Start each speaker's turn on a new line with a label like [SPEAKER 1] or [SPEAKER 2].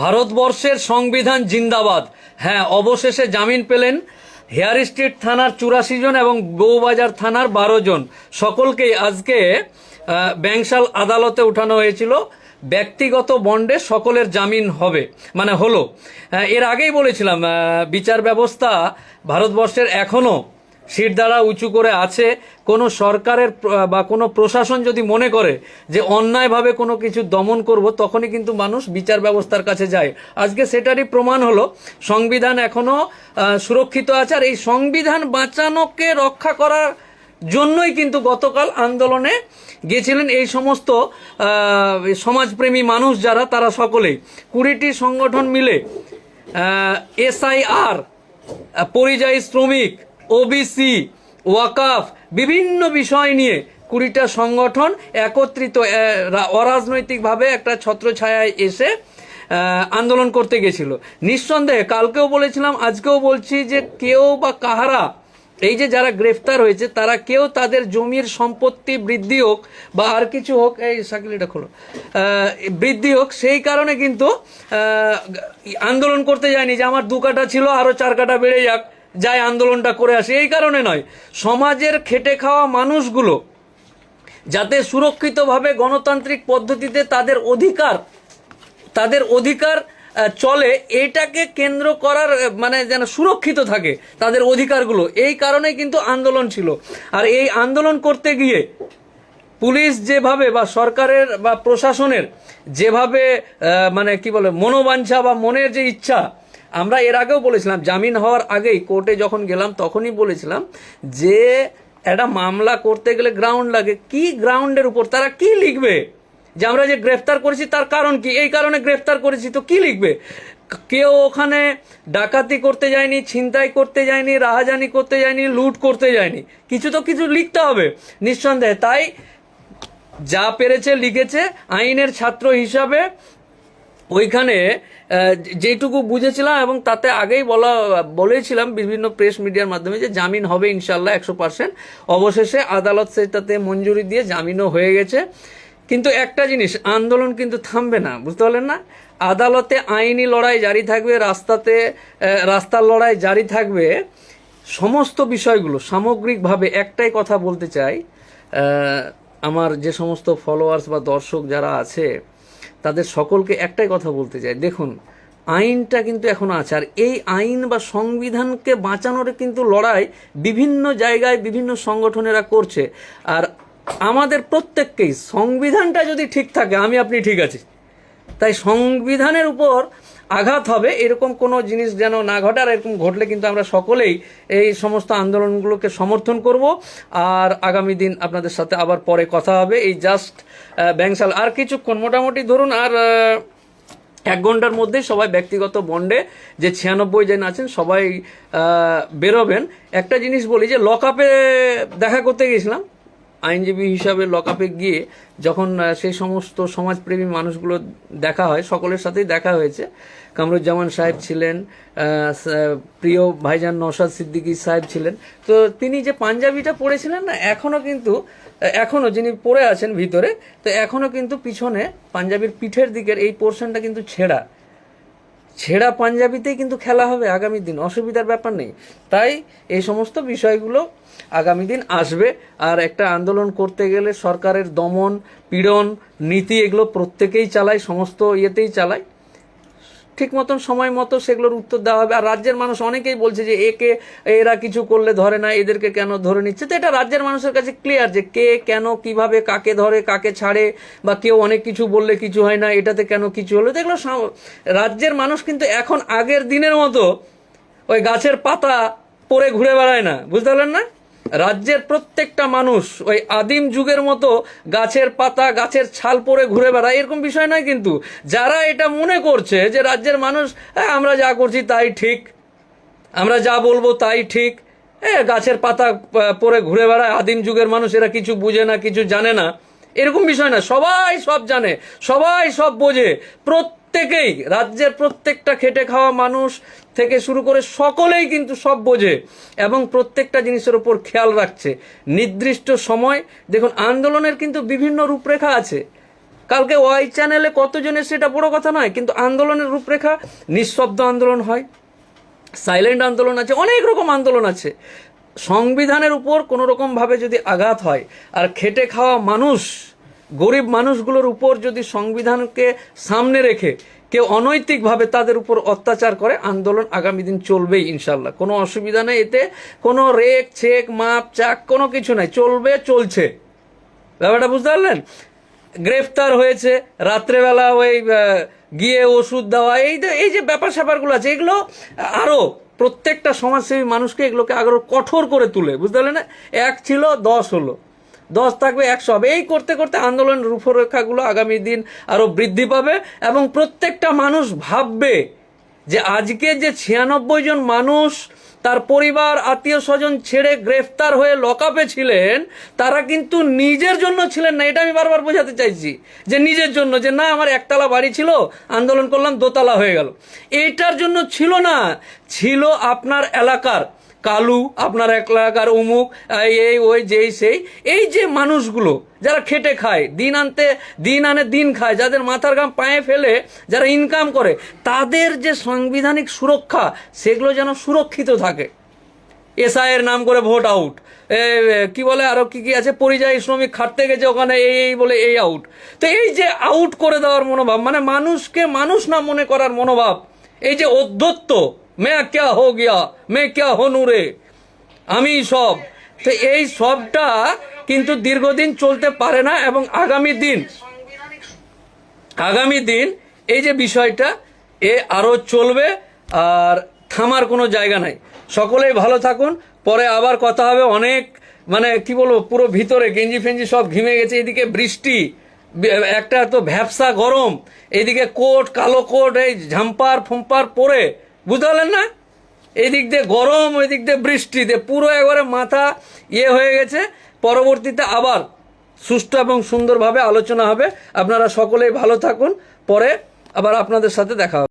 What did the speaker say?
[SPEAKER 1] ভারতবর্ষের সংবিধান জিন্দাবাদ। হ্যাঁ অবশেষে জামিন পেলেন হেয়ার স্ট্রিট থানার চুরাশি জন এবং বউবাজার থানার বারো জন। সকলকেই আজকে ব্যাংশাল আদালতে উঠানো হয়েছিল। ব্যক্তিগত বন্ডে সকলের জামিন হবে মানে হলো। এর আগেই বলেছিলাম বিচার ব্যবস্থা ভারতবর্ষের এখনও সিট দ্বারা উঁচু করে আছে কোনো সরকারের বা কোনো প্রশাসন যদি মনে করে যে অন্যায়ভাবে কোনো কিছু দমন করব তখনই কিন্তু মানুষ বিচার ব্যবস্থার কাছে যায়। আজকে সেটারই প্রমাণ হলো সংবিধান এখনও আহ, সুরক্ষিত আছে আর এই সংবিধান বাঁচানোকে রক্ষা করার জন্যই কিন্তু গতকাল আন্দোলনে গিয়েছিলেন এই সমস্ত সমাজপ্রেমী মানুষ যারা তারা সকলেই। কুড়িটি সংগঠন মিলে এসআইআর পরিযায়ী শ্রমিক ওবিসি ওয়াকাফ, বিভিন্ন বিষয় নিয়ে কুড়িটা সংগঠন একত্রিত অরাজনৈতিকভাবে একটা ছত্রছায়ায় এসে আন্দোলন করতে গেছিল। নিঃসন্দেহে কালকেও বলেছিলাম, আজকেও বলছি যে কেউ বা কাহারা, এই যে যারা গ্রেফতার হয়েছে, তারা কেউ তাদের জমির সম্পত্তি বৃদ্ধি হোক বা আর কিছু হোক, এই সাকিলিটা খোলো বৃদ্ধি হোক, সেই কারণে কিন্তু আন্দোলন করতে যায়নি যে আমার দু কাটা ছিল আরও চার কাটা বেড়ে যাক। যাই আন্দোলনটা করে আসে, এই কারণে নয়। সমাজের খেটে খাওয়া মানুষগুলো যাতে সুরক্ষিতভাবে গণতান্ত্রিক পদ্ধতিতে তাদের অধিকার তাদের অধিকার চলে, এটাকে কেন্দ্র করার মানে যেন সুরক্ষিত থাকে তাদের অধিকারগুলো, এই কারণে কিন্তু আন্দোলন ছিল। আর এই আন্দোলন করতে গিয়ে পুলিশ যেভাবে বা সরকারের বা প্রশাসনের যেভাবে মানে কি বলে, মনোবাঞ্ছা বা মনের যে ইচ্ছা আমরা এর আগেও বলেছিলাম, জামিন হওয়ার আগেই কোর্টে যখন গেলাম তখনই বলেছিলাম যে একটা মামলা করতে গেলে গ্রাউন্ড লাগে। কি গ্রাউন্ডের উপর? তারা কি লিখবে? যে আমরা যে গ্রেফতার করেছি তার কারণ কি? এই কারণে গ্রেফতার করেছি তো কি লিখবে? কেউ ওখানে ডাকাতি করতে যায়নি, ছিনতাই করতে যায়নি, রাহাজানি করতে যায়নি, লুট করতে যায়নি। কিছু তো কিছু লিখতে হবে, নিঃসন্দেহে। তাই যা পেরেছে লিখেছে, আইনের ছাত্র হিসাবে ওইখানে যেটুকু বুঝেছিলাম এবং তাতে আগেই বলা, বলেছিলাম বিভিন্ন প্রেস মিডিয়ার মাধ্যমে যে জামিন হবে ইনশাল্লাহ একশো পার্সেন্ট অবশেষে আদালত সেটাতে মঞ্জুরি দিয়ে জামিনও হয়ে গেছে। কিন্তু একটা জিনিস, আন্দোলন কিন্তু থামবে না, বুঝতে পারলেন না? আদালতে আইনি লড়াই জারি থাকবে, রাস্তাতে রাস্তার লড়াই জারি থাকবে। সমস্ত বিষয়গুলো সামগ্রিকভাবে একটাই কথা বলতে চাই আমার যে সমস্ত ফলোয়ার্স বা দর্শক যারা আছে তাদের সকলকে একটাই কথা বলতে চাই। দেখুন, আইনটা কিন্তু এখনও আছে। আর এই আইন বা সংবিধানকে বাঁচানোর কিন্তু লড়াই বিভিন্ন জায়গায় বিভিন্ন সংগঠনেরা করছে। আর আমাদের প্রত্যেককেই সংবিধানটা যদি ঠিক থাকে, আমি, আপনি ঠিক আছি। তাই সংবিধানের উপর আঘাত হবে, এরকম কোনো জিনিস যেন না ঘটে, আর এরকম ঘটলে কিন্তু আমরা সকলেই এই সমস্ত আন্দোলনগুলোকে সমর্থন করব। আর আগামী দিন আপনাদের সাথে আবার পরে কথা হবে। এই জাস্ট ব্যাংশাল। আর কিছুক্ষণ, মোটামুটি ধরুন, আর এক ঘণ্টার মধ্যেই সবাই ব্যক্তিগত বন্ডে যে ছিয়ানব্বই জন আছেন, সবাই বেরোবেন। একটা জিনিস বলি যে লকআপে দেখা করতে গেছিলাম আইনজীবী হিসাবে লকআপে গিয়ে যখন সেই সমস্ত সমাজপ্রেমী মানুষগুলো দেখা হয়, সকলের সাথেই দেখা হয়েছে। কামরুজ্জামান সাহেব ছিলেন প্রিয় ভাইজান নওশাদ সিদ্দিকী সাহেব ছিলেন। তো তিনি যে পাঞ্জাবিটা পরেছিলেন না এখনও কিন্তু এখনও যিনি পরে আছেন ভিতরে, তো এখনও কিন্তু পিছনে পাঞ্জাবির পিঠের দিকের এই পোর্শনটা কিন্তু ছেঁড়া। ছেঁড়া পাঞ্জাবিতেই কিন্তু খেলা হবে আগামী দিন, অসুবিধার ব্যাপার নেই। তাই এই সমস্ত বিষয়গুলো আগামী দিন আসবে। আর একটা আন্দোলন করতে গেলে সরকারের দমন, পীড়ন নীতি এগুলো প্রত্যেকেই চালায়, সমস্ত ইয়েতেই চালায়। ঠিক মতন সময় মতো সেগুলোর উত্তর দেওয়া হবে। আর রাজ্যের মানুষ অনেকেই বলছে যে একে, এরা কিছু করলে ধরে না, এদেরকে কেন ধরে নিচ্ছে? তো এটা রাজ্যের মানুষের কাছে ক্লিয়ার যে কে কেন কীভাবে কাকে ধরে, কাকে ছাড়ে, বা কেউ অনেক কিছু বললে কিছু হয় না, এটাতে কেন কিছু হলো? তো এগুলো রাজ্যের মানুষ কিন্তু এখন আগের দিনের মতো ওই গাছের পাতা পরে ঘুরে বেড়ায় না। বুঝতে পারলেন না? রাজ্যের প্রত্যেকটা মানুষ ওই আদিম যুগের মতো গাছের পাতা গাছের ছাল পরে ঘুরে বেড়ায় এরকম বিষয় নয় কিন্তু। যারা এটা মনে করছে যে রাজ্যের মানুষ "হ্যাঁ, আমরা যা করছি তাই ঠিক আমরা যা বলব তাই ঠিক এ গাছের পাতা পরে ঘুরে বেড়ায় আদিম যুগের মানুষ এরা কিছু বুঝে না কিছু জানে না এরকম বিষয় না সবাই সব জানে সবাই সব বোঝে। প্রত্যেকেই, রাজ্যের প্রত্যেকটা খেটে খাওয়া মানুষ থেকে শুরু করে সকলেই কিন্তু সব বোঝে এবং প্রত্যেকটা জিনিসের উপর খেয়াল রাখছে। নির্দিষ্ট সময়, দেখুন, আন্দোলনের কিন্তু বিভিন্ন রূপরেখা আছে। কালকে ওয়াই চ্যানেলে কতজনের সেটা বড় কথা নয়, কিন্তু আন্দোলনের রূপরেখা, নিঃশব্দ আন্দোলন হয়, সাইলেন্ট আন্দোলন আছে, অনেক রকম আন্দোলন আছে। সংবিধানের উপর কোনো রকমভাবে যদি আঘাত হয়, আর খেটে খাওয়া মানুষ গরিব মানুষগুলোর উপর যদি সংবিধানকে সামনে রেখে কেউ অনৈতিকভাবে তাদের উপর অত্যাচার করে, আন্দোলন আগামী দিন চলবেই ইনশাল্লাহ কোনো অসুবিধা নেই এতে। কোনো রেক, ছেক, মাপ, চাক, কোনো কিছু নাই। চলবে, চলছে। ব্যাপারটা বুঝতে পারলেন? গ্রেফতার হয়েছে, রাত্রেবেলা ওই গিয়ে ওষুধ দেওয়া, এই যে এই যে ব্যাপার স্যাপারগুলো আছে, এগুলো আরও প্রত্যেকটা সমাজসেবী মানুষকে এগুলোকে আরও কঠোর করে তুলে। বুঝতে পারলেন? এক ছিল, দশ হলো। দশ থাকবে, একশো হবে। এই করতে করতে আন্দোলনের রূপরেখাগুলো আগামী দিন আরও বৃদ্ধি পাবে এবং প্রত্যেকটা মানুষ ভাববে যে আজকে যে ছিয়ানব্বই জন মানুষ তার পরিবার, আত্মীয় স্বজন ছেড়ে গ্রেফতার হয়ে লকআপে ছিলেন, তারা কিন্তু নিজের জন্য ছিলেন না। এটা আমি বারবার বোঝাতে চাইছি যে নিজের জন্য, যে না, আমার একতলা বাড়ি ছিল, আন্দোলন করলাম, দোতলা হয়ে গেল। এইটার জন্য ছিল না, ছিল আপনার এলাকার। কালু, আপনার এক এলাকার অমুক, এই ওই, যেই, সেই। এই যে মানুষগুলো, যারা খেটে খায়, দিন আনতে, দিন আনে, দিন খায়, যাদের মাথার গাম পায়ে ফেলে, যারা ইনকাম করে, তাদের যে সাংবিধানিক সুরক্ষা, সেগুলো যেন সুরক্ষিত থাকে। এসআই এর নাম করে ভোট আউট কি বলে, আরও কি কি আছে? পরিযায়ী শ্রমিক খাটতে গেছে ওখানে, এই এই বলে, এই আউট তো এই যে আউট করে দেওয়ার মনোভাব মানে মানুষকে মানুষ না মনে করার মনোভাব, এই যে অধ্যত্ত মে ক্যা হো গিয়া মে ক্যা হো নুরে আমি সব। তো এই সবটা কিন্তু দীর্ঘদিন চলতে পারে না এবং আগামী দিন আগামী দিন এই যে বিষয়টা, এ আরও চলবে আর থামার কোনো জায়গা নাই। সকলেই ভালো থাকুন। পরে আবার কথা হবে অনেক মানে কি বলব, পুরো ভিতরে গেঞ্জি ফেঞ্জি সব ঘিমে গেছে, এদিকে বৃষ্টি, একটা তো ভ্যাবসা গরম এইদিকে কোট, কালো কোট, এই ঝাম্পার ফুম্পার পরে বুঝতে পারলেন না? এদিক দিক দিয়ে গরম ওই দিক দিয়ে বৃষ্টিতে পুরো একবারে মাথা ইয়ে হয়ে গেছে। পরবর্তীতে আবার সুষ্ঠু এবং সুন্দরভাবে আলোচনা হবে। আপনারা সকলেই ভালো থাকুন। পরে আবার আপনাদের সাথে দেখা হবে।